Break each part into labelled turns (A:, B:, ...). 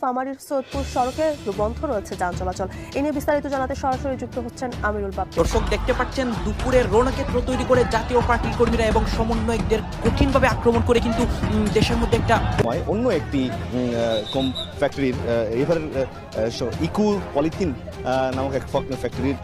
A: ফামারির সৈয়দপুর সড়কে বন্ধ রয়েছে যান চলাচল। এ নিয়ে বিস্তারিত জানাতে সরাসরি যুক্ত হচ্ছেন আমিরুল বাপ্পি।
B: দর্শক দেখতে পাচ্ছেন দুপুরের রণক্ষেত্র তৈরি করে জাতীয় পার্টির কর্মীরা এবং সমন্বয়কদের কঠিনভাবে আক্রমণ করে কিন্তু দেশের মধ্যে একটা
C: অন্য একটি কম ফ্যাক্টরির এভারের ইকু পলিথিন নামক এক ফ্যাক্টরির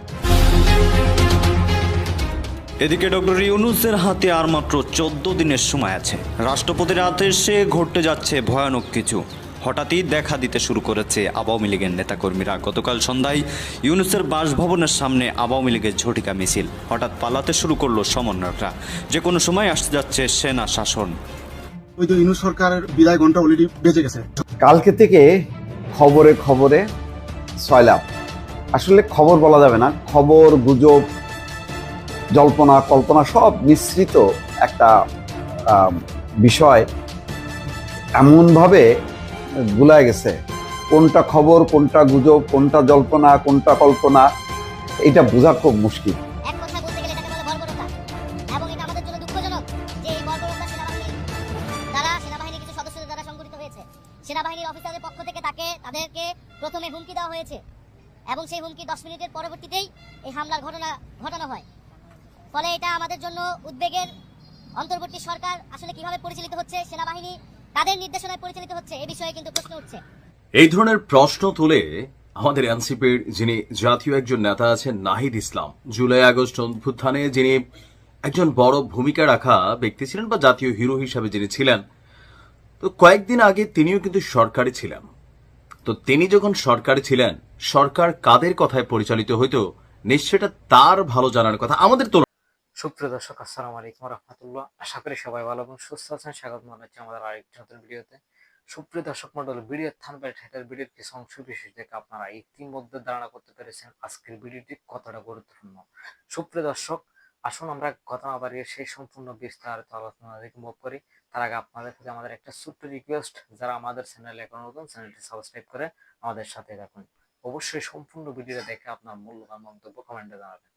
D: এদিকে ডক্টর ইউনুসের হাতে আর মাত্র চোদ্দ দিনের সময় আছে। রাষ্ট্রপতির আদেশে ঘটতে যাচ্ছে ভয়ানক কিছু। হঠাৎই দেখা দিতে শুরু করেছে আওয়ামী লীগের নেতাকর্মীরা। গতকাল সন্ধ্যায় ইউনুসের বাসভবনের সামনে আওয়ামী লীগের ঝটিকা মিছিল। হঠাৎ পালাতে শুরু করল সমন্বয়করা। যে কোনো সময় আসতে যাচ্ছে সেনা শাসন।
E: ওই তো ইউনুস সরকারের বিদায় ঘণ্টা অলরেডি বেজে গেছে।
F: কালকে থেকে খবরে খবরে সয়লাভ আসলে খবর বলা যাবে না। খবর গুজব জল্পনা কল্পনা সব মিশ্রিত একটা বিষয়। এমনভাবে গুলায় গেছে। কোনটা খবর, কোনটা গুজব, কোনটা জল্পনা, কোনটা কল্পনা এটা বোঝা খুব মুশকিল।
G: সেনাবাহিনীর অফিসারদের পক্ষ থেকে তাকে, তাদেরকে প্রথমে হুমকি দেওয়া হয়েছে। এবং সেই হুমকি দশ মিনিটের পরবর্তীতেই এই হামলার ঘটনা, ঘটানো হয়। ফলে এটা আমাদের জন্য উদ্বেগের অন্তর্বর্তী সরকার আসলে কীভাবে পরিচালিত হচ্ছে সেনাবাহিনী কাদের নির্দেশনায় পরিচালিত হচ্ছে, এ বিষয়ে কিন্তু প্রশ্ন উঠছে।
H: এই ধরনের প্রশ্ন তুলে আমাদের এনসিপির যিনি জাতীয় একজন নেতা আছেন, নাহিদ ইসলাম, জুলাই আগস্ট অভ্যুত্থানে যিনি একজন বড় ভূমিকা রাখা ব্যক্তি ছিলেন বা জাতীয় হিরো হিসাবে যিনি ছিলেন, তো কয়েকদিন আগে তিনিও কিন্তু সরকারে ছিলেন। তো তিনি যখন সরকারে ছিলেন, সরকার কাদের কথায় পরিচালিত হইতো নিশ্চয়টা তার ভালো জানার কথা। আমাদের তো
I: সুপ্রিয় দর্শক, আসসালামু আলাইকুম রহমতুল্লাহ। আশা করি সবাই ভালো এবং সুস্থ আছেন। স্বাগত জানাচ্ছি আমাদের আরেকটি নতুন ভিডিওতে। সুপ্রিয় দর্শক মন্ডল ভিডিও থানবে টাইটেল ভিডিওর কিছু অংশ বিশেষ দেখে আপনারা ইতিমধ্যে ধারণা করতে পেরেছেন আজকের ভিডিওটি কতটা গুরুত্বপূর্ণ। সুপ্রিয় দর্শক, আসুন আমরা কথা না বাড়িয়ে সেই সম্পূর্ণ বিস্তারিত আলোচনা দিকে মুভ করি তার আগে আপনাদের কাছে আমাদের একটা ছোট্ট রিকোয়েস্ট যারা আমাদের চ্যানেলে এখন নতুন চ্যানেলটি সাবস্ক্রাইব করে আমাদের সাথে রাখুন অবশ্যই সম্পূর্ণ ভিডিওটা দেখে আপনার মূল্যবান মন্তব্য কমেন্টে জানাবেন।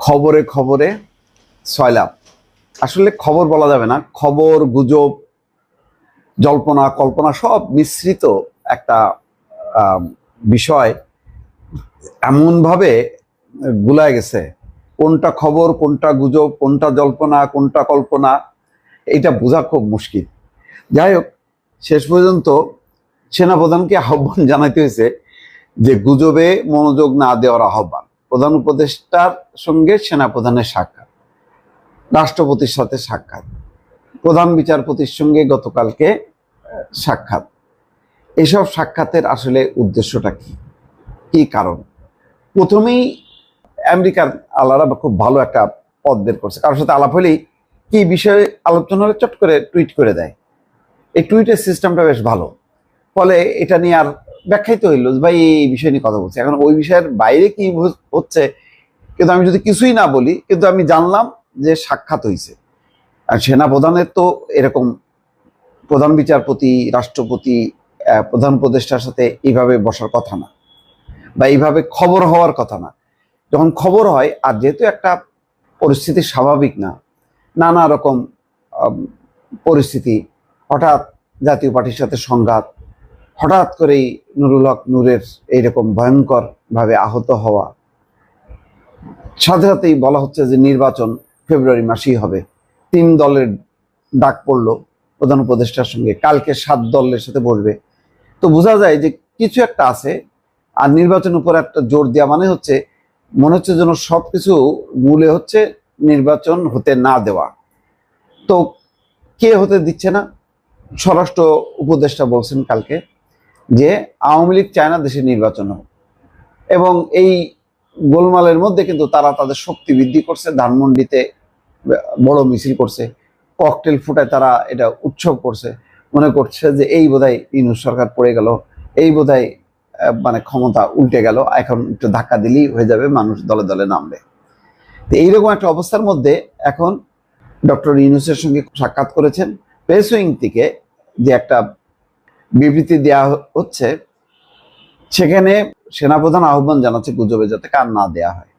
F: খবরে খবরে সয়লাভ আসলে খবর বলা যাবে না, খবর, গুজব, জল্পনা, কল্পনা সব মিশ্রিত একটা বিষয়। এমনভাবে গুলায় গেছে, কোনটা খবর, কোনটা গুজব, কোনটা জল্পনা, কোনটা কল্পনা এটা বোঝা খুব মুশকিল। যাই হোক, শেষ পর্যন্ত সেনাপ্রধানকে আহ্বান জানাইতে হয়েছে যে গুজবে মনোযোগ না দেওয়ার আহ্বান। প্রধান উপদেষ্টার সঙ্গে সেনাপ্রধানের সাক্ষাৎ, রাষ্ট্রপতির সাথে সাক্ষাৎ, প্রধান বিচারপতির সঙ্গে গতকালকে সাক্ষাৎ। এসব সাক্ষাতের আসলে উদ্দেশ্যটা কি? কি কারণ? প্রথমেই আমেরিকার আলারা খুব ভালো একটা পদ বের করছে। কারোর সাথে আলাপ হলেই কি বিষয়ে আলোচনা হলে চট করে টুইট করে দেয়। এই টুইটের সিস্টেমটা বেশ ভালো। ফলে এটা নিয়ে আর ব্যাখ্যাই তো হইল ভাই, এই বিষয় নিয়ে কথা বলছি। এখন ওই বিষয়ের বাইরে কি হচ্ছে? কিন্তু আমি যদি কিছুই না বলি, কিন্তু আমি জানলাম যে সাক্ষাৎ হয়েছে আর সেনা প্রধানের তো এরকম প্রধান বিচারপতি, রাষ্ট্রপতি প্রধান উপদেষ্টার সাথে এইভাবে বসার কথা না বা এইভাবে খবর হওয়ার কথা না। যখন খবর হয়, আর যেহেতু একটা পরিস্থিতি স্বাভাবিক না, নানা রকম পরিস্থিতি, হঠাৎ জাতীয় পার্টির সাথে সংঘাত হঠাৎ করেই নুরুল হক নূরের এইরকম ভয়ঙ্কর ভাবে আহত হওয়া। সাথে সাথেই বলা হচ্ছে যে নির্বাচন ফেব্রুয়ারি মাসেই হবে। তিন দলের ডাক পড়ল, প্রধান উপদেষ্টার সঙ্গে। কালকে সাত দলের সাথে বসবে। তো বোঝা যায় যে কিছু একটা আছে, আর নির্বাচনের উপর একটা জোর দেওয়া মানে হচ্ছে, মনে হচ্ছে যেন সব কিছু মূলে হচ্ছে নির্বাচন হতে না দেওয়া। তো কে হতে দিচ্ছে না? স্বরাষ্ট্র উপদেষ্টা বলছেন কালকে। যে আওয়ামী লীগ চায় না দেশে নির্বাচন হোক। এবং এই গোলমালের মধ্যে কিন্তু তারা তাদের শক্তি বৃদ্ধি করছে, ধানমন্ডিতে বড় মিছিল করছে, ককটেল ফুটায় তারা এটা উৎসব করছে। মনে করছে যে এই বোধহয় ইউনুস সরকার পড়ে গেল, এই বোধহয় মানে ক্ষমতা উল্টে গেল, এখন একটু ধাক্কা দিলেই হয়ে যাবে, মানুষ দলে দলে নামবে। তো এইরকম একটা অবস্থার মধ্যে এখন ডক্টর ইউনুসের সঙ্গে সাক্ষাৎ করেছেন। প্রেস উইং থেকে যে একটা বিবৃতি দেওয়া হচ্ছে, সেখানে সেনাপ্রধান আহ্বান জানাচ্ছে গুজবে যাতে কান না দেয়া হয়।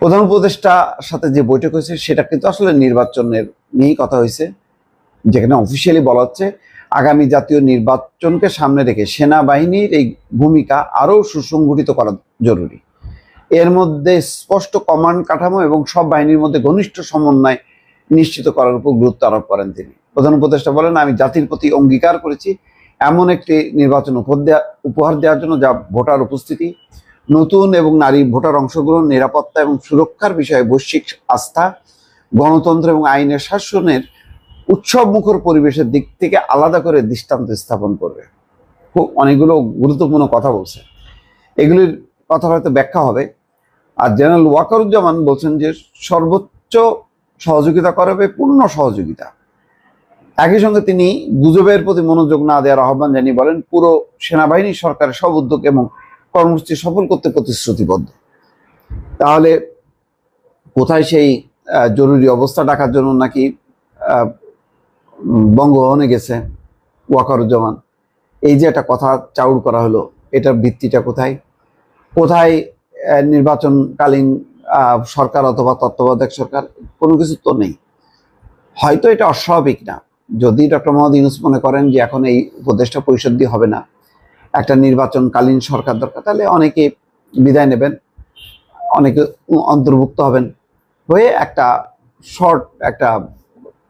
F: প্রধান উপদেষ্টার সাথে যে বৈঠক হয়েছে, সেটা কিন্তু আসলে নির্বাচনের নিয়েই কথা হয়েছে, যেখানে অফিসিয়ালি বলা হচ্ছে, আগামী জাতীয় নির্বাচনকে সামনে রেখে সেনাবাহিনীর এই ভূমিকা আরও সুসংগঠিত করা জরুরি। এর মধ্যে স্পষ্ট কমান্ড কাঠামো এবং সব বাহিনীর মধ্যে ঘনিষ্ঠ সমন্বয় নিশ্চিত করার উপর গুরুত্ব আরোপ করেন তিনি। প্রধান উপদেষ্টা বলেন, আমি জাতির প্রতি অঙ্গীকার করেছি এমন একটি নির্বাচন উপহার দেওয়ার জন্য যা ভোটার উপস্থিতি, নতুন এবং নারী ভোটার অংশগ্রহণ, নিরাপত্তা এবং সুরক্ষার বিষয়ে বৈশ্বিক আস্থা, গণতন্ত্র এবং আইনের শাসনের উৎসব মুখর পরিবেশের দিক থেকে আলাদা করে দৃষ্টান্ত স্থাপন করবে। খুব অনেকগুলো গুরুত্বপূর্ণ কথা বলছে। এগুলির কথা হয়তো ব্যাখ্যা হবে। আর জেনারেল ওয়াকারুজ্জামান বলছেন যে সর্বোচ্চ সহযোগিতা করাবে পূর্ণ সহযোগিতা। একই সঙ্গে তিনি গুজবের প্রতি মনোযোগ না দেওয়ার আহ্বান জানিয়ে বলেন, পুরো সেনাবাহিনী সরকারের সব উদ্যোগ এবং কর্মসূচি সফল করতে প্রতিশ্রুতিবদ্ধ। তাহলে কোথায় সেই জরুরি অবস্থা ডাকার জন্য নাকি বঙ্গভবনে গেছে ওয়াকারুজ্জামান? এই যে একটা কথা চাউর করা হলো, এটার ভিত্তিটা কোথায়? কোথায় নির্বাচনকালীন সরকার অথবা তত্ত্বাবধায়ক সরকার? কোনো কিছু তো নেই। হয়তো এটা অস্বাভাবিক না। যদি ডক্টর মোহাম্মদ ইউনুস মনে করেন যে এখন এই উপদেষ্টা পরিষদ দিয়ে হবে না, একটা নির্বাচনকালীন সরকার দরকার, তাহলে অনেকে বিদায় নেবেন, অনেকে অন্তর্ভুক্ত হবেন হয়ে একটা শর্ট একটা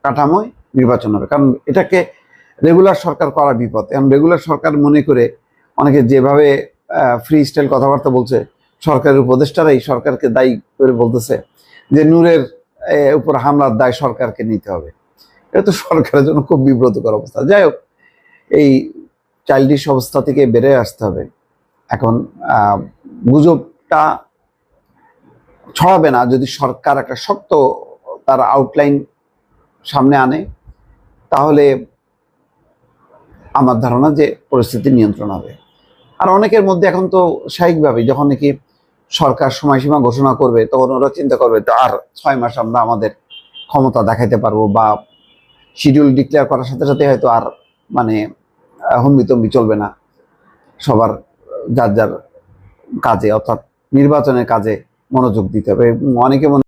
F: কাঠামোয় নির্বাচন হবে। কারণ এটাকে রেগুলার সরকার করা বিপদ। এখন রেগুলার সরকার মনে করে অনেকে যেভাবে ফ্রি স্টাইল কথাবার্তা বলছে, সরকারের উপদেষ্টারাই সরকারকে দায়ী করে বলতেছে যে, নূরের উপর হামলার দায় সরকারকে নিতে হবে। এটা তো সরকারের জন্য খুব বিব্রতকর অবস্থা। যাই হোক, এই চাইল্ডিশ অবস্থা থেকে বেড়ে আসতে হবে। এখন গুজবটা ছড়াবে না। যদি সরকার একটা শক্ত তার আউটলাইন সামনে আনে, তাহলে আমার ধারণা যে পরিস্থিতি নিয়ন্ত্রণ হবে। আর অনেকের মধ্যে এখন তো স্বাভাবিকভাবে যখন নাকি সরকার সময়সীমা ঘোষণা করবে, তখন ওরা চিন্তা করবে তো আর ছয় মাস আমরা আমাদের ক্ষমতা দেখাইতে পারব বা শিডিউল ডিক্লেয়ার করার সাথে সাথে হয়তো আর মানে হম্বিতম্বি চলবে না সবার, যার যার কাজে, অর্থাৎ নির্বাচনের কাজে মনোযোগ দিতে হবে। অনেকে